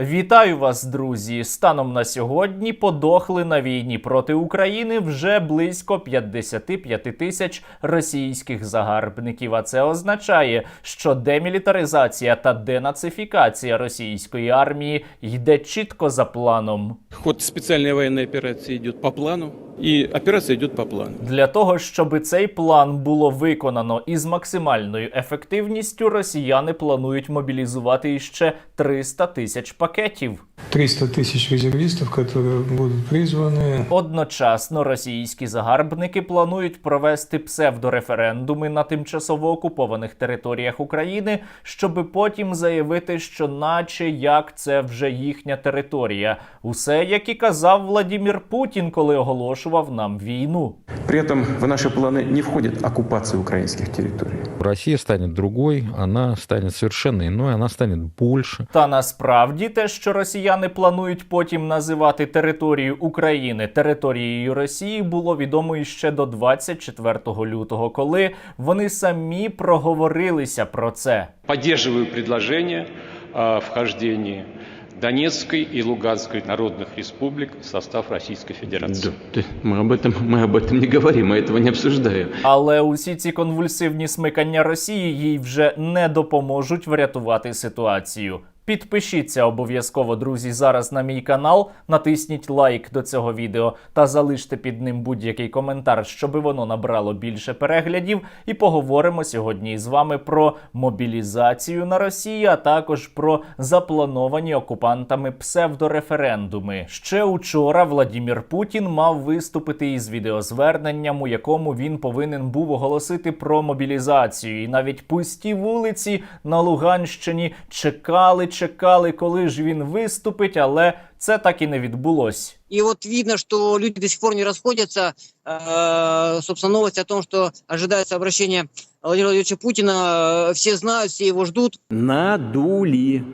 Вітаю вас, друзі! Станом на сьогодні подохли на війні проти України вже близько 55 тисяч російських загарбників. А це означає, що демілітаризація та денацифікація російської армії йде чітко за планом. Ход специальной военной операции идет по плану, и операция идет по плану. Для того щоб цей план було виконано із максимальною ефективністю, росіяни планують мобілізувати іще 300 тисяч пакетів 300 тысяч резервистов, которые будут призваны. Одночасно російські загарбники планують провести псевдореферендуми на тимчасово окупованих територіях України, щоби потім заявити, що наче як це вже їхня територія. Усе як і казав Владімір Путін, коли оголошував нам війну. При этом в наши планы не входит оккупация украинских территорий. Россия станет другой, она станет совершенно иной, она станет больше. Та насправді те, що росіяни планують потім називати територію України територією Росії, було відомо іще до 24 лютого, коли вони самі проговорилися про це. Поддерживаю предложение о вхождении Донецкой и Луганской народных республик в состав Российской Федерации. Да, мы об этом, мы об этом не говорим, мы этого не обсуждаем. Але усі ці конвульсивні смикання Росії їй вже не допоможуть врятувати ситуацію. Підпишіться обов'язково, друзі, зараз на мій канал, натисніть лайк до цього відео та залиште під ним будь-який коментар, щоб воно набрало більше переглядів. І поговоримо сьогодні з вами про мобілізацію на Росії, а також про заплановані окупантами псевдореферендуми. Ще учора Владімір Путін мав виступити із відеозверненням, у якому він повинен був оголосити про мобілізацію. І навіть пусті вулиці на Луганщині чекали, чекали, коли ж він виступить, але це так і не відбулось. И вот видно, что люди до сих пор не расходятся. Э, Собственно, новость о том, что ожидается обращение Владимира Владимировича Путина, э, все знают, все его ждут. Надули.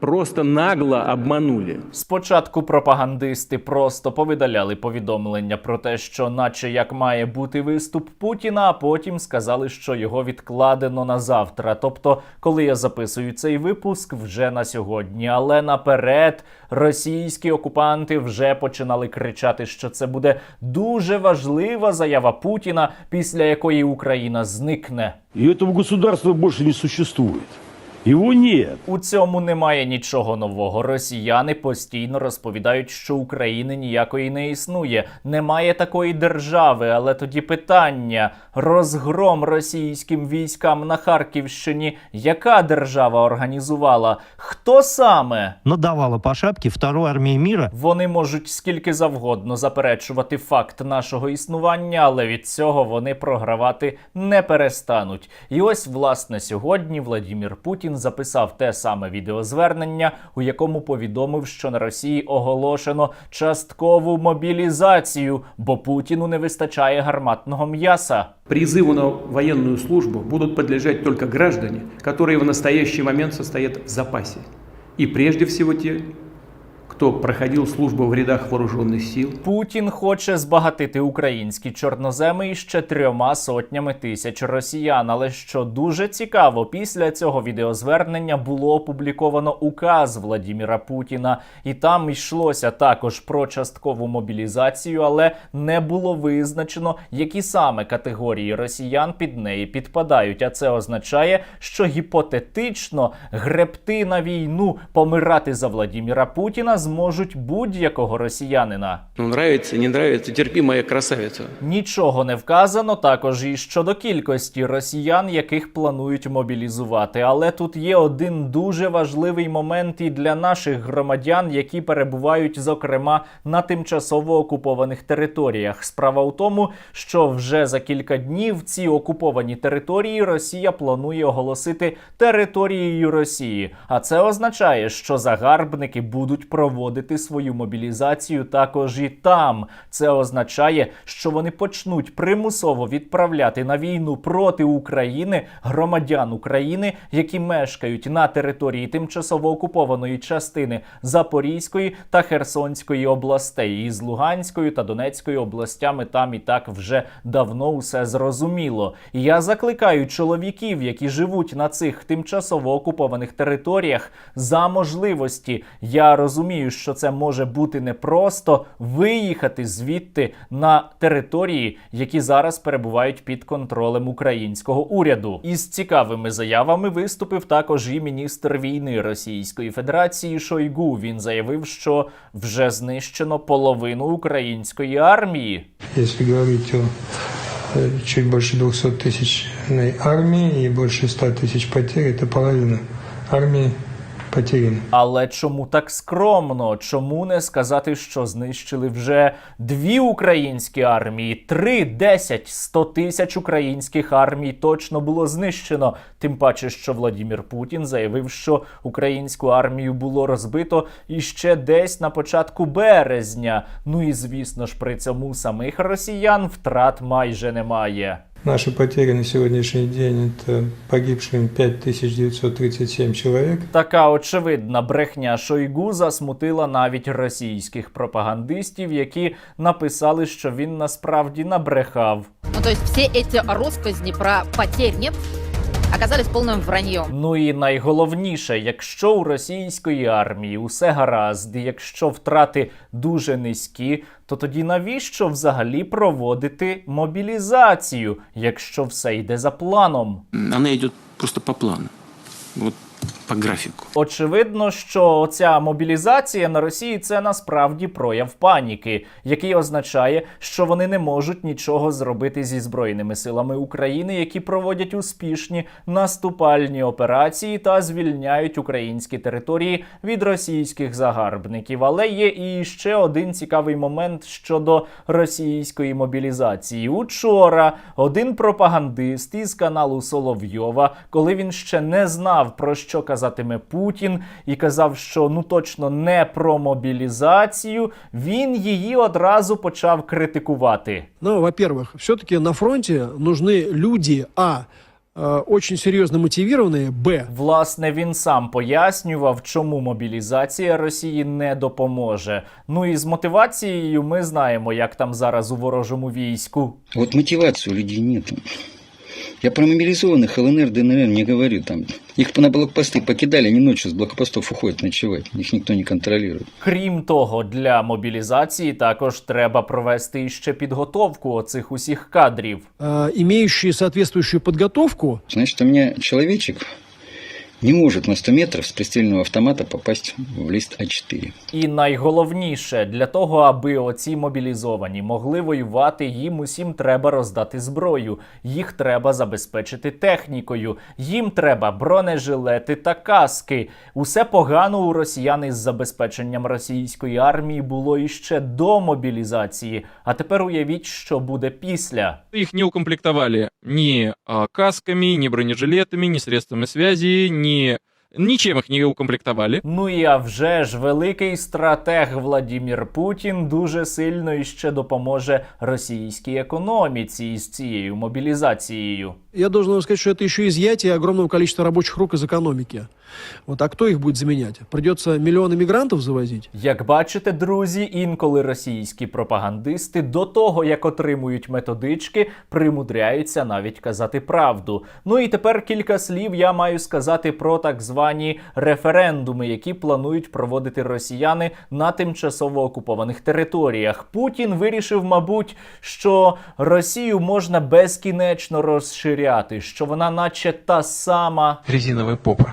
Просто нагло обманули. Спочатку пропагандисти просто повидаляли повідомлення про те, що, наче як має бути виступ Путіна, а потім сказали, що його відкладено на завтра. Тобто, коли я записую цей випуск, вже на сьогодні. Але наперед російські окупанти вже починали кричати, що це буде дуже важлива заява Путіна, після якої Україна зникне. И этого государства больше не существует. Его нет. У цьому немає нічого нового. Росіяни постійно розповідають, що України ніякої не існує. Немає такої держави. Але тоді питання: розгром російським військам на Харківщині, яка держава організувала? Хто саме? надавала по шапке второй армии мира Вони можуть скільки завгодно заперечувати факт нашого існування, але від цього вони програвати не перестануть. І ось, власне, сьогодні Владімір Путін записав те саме відеозвернення, у якому повідомив, що на Росії оголошено часткову мобілізацію, бо Путіну не вистачає гарматного м'яса. Призыву на военную службу будут подлежать только граждане, которые в настоящий момент состоят в запасе. И прежде всего те, кто проходил службу в рядах вооруженных сил, Путін хоче збагатити українські чорноземи іще трьома сотнями тисяч росіян. Але що дуже цікаво, після цього відеозвернення було опубліковано указ Владіміра Путіна, і там йшлося також про часткову мобілізацію, але не було визначено, які саме категорії росіян під неї підпадають. А це означає, що гіпотетично гребти на війну, помирати за Владіміра Путіна зможуть будь-якого росіянина. Ну, нравится, не нравится, терпи, моя красавица. Нічого не вказано також і щодо кількості росіян, яких планують мобілізувати. Але тут є один дуже важливий момент і для наших громадян, які перебувають, зокрема, на тимчасово окупованих територіях. Справа у тому, що вже за кілька днів ці окуповані території Росія планує оголосити територією Росії. А це означає, що загарбники будуть проводити проводити свою мобілізацію також і там. Це означає, що вони почнуть примусово відправляти на війну проти України громадян України, які мешкають на території тимчасово окупованої частини Запорізької та Херсонської областей із Луганською та Донецькою областями. Там і так вже давно усе зрозуміло. Я закликаю чоловіків, які живуть на цих тимчасово окупованих територіях, за можливості. Я розумію, що це може бути непросто виїхати звідти на території, які зараз перебувають під контролем українського уряду. Із цікавими заявами виступив також і міністр війни Російської Федерації Шойгу. Він заявив, що вже знищено половину української армії. Если говорить о э, чуть больше 200 тысячной армии и больше 100 тысяч потерь, это половина армии потеряна. Але чому так скромно? Чому не сказати, що знищили вже дві українські армії? Три, десять, сто тисяч українських армій точно було знищено. Тим паче, що Владімір Путін заявив, що українську армію було розбито іще десь на початку березня. Ну і звісно ж, при цьому самих росіян втрат майже немає. Наши потери на сегодняшний день – это погибшим 5937 человек. Така очевидна брехня Шойгу засмутила навіть російських пропагандистів, які написали, що він насправді набрехав. Ну, то есть все эти россказни про потерь нет оказались повним враньем. Ну і найголовніше, якщо у російської армії усе гаразд, і якщо втрати дуже низькі, то тоді навіщо взагалі проводити мобілізацію, якщо все йде за планом? Она йдуть просто по плану. Вот по графику. Очевидно, що ця мобілізація на Росії це насправді прояв паніки, який означає, що вони не можуть нічого зробити зі збройними силами України, які проводять успішні наступальні операції та звільняють українські території від російських загарбників. Але є і ще один цікавий момент щодо російської мобілізації. Учора один пропагандист із каналу Соловйова, коли він ще не знав про що казатиме Путін, і казав, що ну точно не про мобілізацію, він її одразу почав критикувати. Ну, во-первых, все-таки на фронте нужны люди, а, э, очень серьезно мотивированные, б, Власне, він сам пояснював, чому мобілізація Росії не допоможе. Ну і з мотивацією ми знаємо, як там зараз у ворожому війську. Вот мотивации у людей нет. Я про мобилизованных ЛНР, ДНР не говорю. Там их на блокпосты покидали, они ночью с блокпостов уходят ночевать. Их никто не контролирует. Крім того, для мобілізації також треба провести іще підготовку оцих усіх кадрів. э, имеющие соответствующую подготовку, Значит, у меня человечек не может на 100 метров с пристрельного автомата попасть в лист А А4. І найголовніше для того, аби оці мобілізовані могли воювати, їм усім треба роздати зброю. Їх треба забезпечити технікою. Їм треба бронежилети та каски. Усе погано у росіян із забезпеченням російської армії було іще до мобілізації. А тепер уявіть, що буде після. Их не укомплектовали ни а, касками, ни бронежилетами, ни средствами связи, ни... Ничем их не укомплектовали. Ну і а вже ж великий стратег Владімір Путін дуже сильно іще допоможе російській економіці із цією мобілізацією. я должен вам сказать, что это еще изъятие огромного количества рабочих рук из экономики. Вот, а кто их будет заменять? Придется миллионы мигрантов завозить? Як бачите, друзі, інколи російські пропагандисти до того, як отримують методички, примудряються навіть казати правду. Ну і тепер кілька слів я маю сказати про так звані референдуми, які планують проводити росіяни на тимчасово окупованих територіях. Путін вирішив, мабуть, що Росію можна безкінечно розширяти, що вона, наче та сама. Резиновая попа.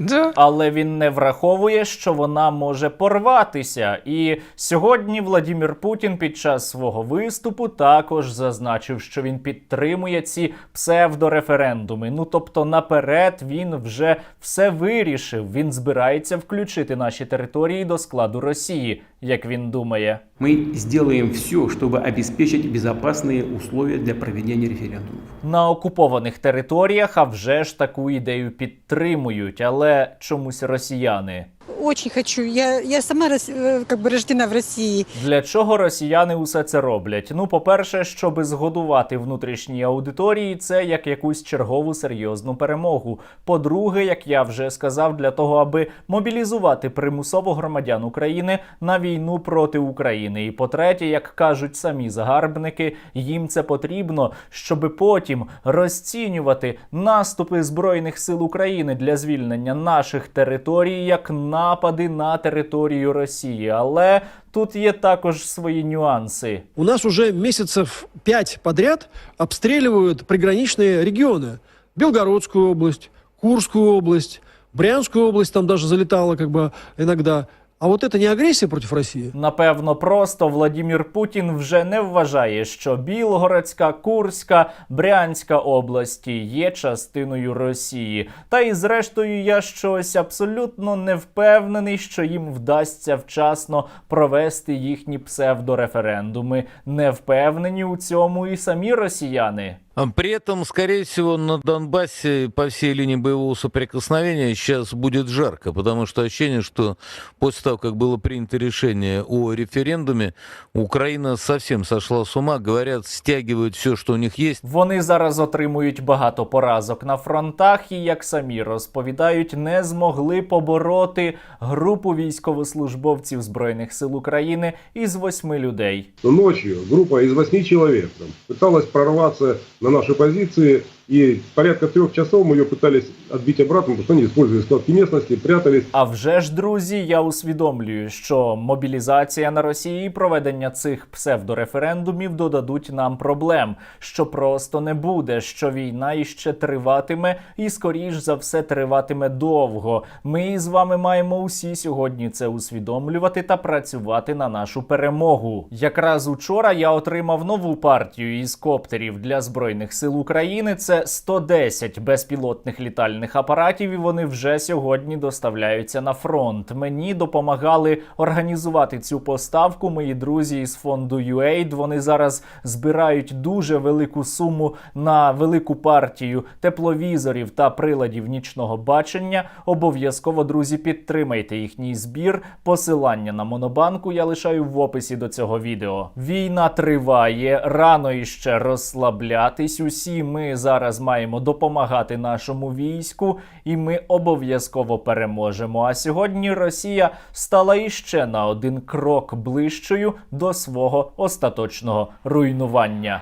Да. але він не враховує, що вона може порватися. І сьогодні Владімір Путін під час свого виступу також зазначив, що він підтримує ці псевдореферендуми. Ну тобто, наперед він вже все вирішив. Він збирається включити наші території до складу Росії, як він думає. Мы сделаем все, чтобы обеспечить безопасные условия для проведения референдумов. На окупованих територіях, а вже ж таку ідею підтримують, але чомусь росіяни. Очень хочу. Я, я сама э, как бы рождена в России. Для чого росіяни усе це роблять? Ну, по-перше, щоби згодувати внутрішній аудиторії, це як якусь чергову серйозну перемогу. По-друге, як я вже сказав, для того, аби мобілізувати примусово громадян України на війну проти України. І по-третє, як кажуть самі загарбники, їм це потрібно, щоби потім розцінювати наступи збройних сил України для звільнення наших територій як напади на територію Росії. Але тут є також свої нюанси. У нас уже месяцев пять подряд обстреливают приграничные регионы. Белгородскую область, Курскую область, Брянскую область там даже залетала как бы иногда. А вот это не агрессия против России? Напевно, просто Владімір Путін вже не вважає, що Білгородська, Курська, Брянська області є частиною Росії. Та і зрештою, я щось абсолютно не впевнений, що їм вдасться вчасно провести їхні псевдореферендуми. Не впевнені у цьому і самі росіяни. При этом, скорее всего, на Донбассе по всей линии боевого соприкосновения сейчас будет жарко, потому что ощущение, что после того, как было принято решение о референдуме, Украина совсем сошла с ума, говорят, стягивают все, что у них есть. Вони зараз отримують багато поразок на фронтах і, як самі розповідають, не змогли побороти групу військовослужбовців збройних сил України із восьми людей. Ночью группа из восьми человек там, пыталась прорваться на наши позиции, и порядка трех часов мы ее пытались отбить обратно, потому что они использовали складки местности, прятались. А вже ж, друзі, я усвідомлюю, що мобілізація на Росії і проведення цих псевдореферендумів додадуть нам проблем, що просто не буде, що війна іще триватиме і, скоріш за все, триватиме довго. Ми з вами маємо усі сьогодні це усвідомлювати та працювати на нашу перемогу. Якраз учора я отримав нову партію із коптерів для збройних сил України. Це 110 безпілотних літальних апаратів, і вони вже сьогодні доставляються на фронт. Мені допомагали організувати цю поставку. Мої друзі із фонду UAID. Вони зараз збирають дуже велику суму на велику партію тепловізорів та приладів нічного бачення. Обов'язково, друзі, підтримайте їхній збір. Посилання на монобанку я лишаю в описі до цього відео. Війна триває, рано іще розслаблятись. Усі ми зараз маємо допомагати нашому війську, і ми обов'язково переможемо. А сьогодні Росія стала іще на один крок ближчою до свого остаточного руйнування.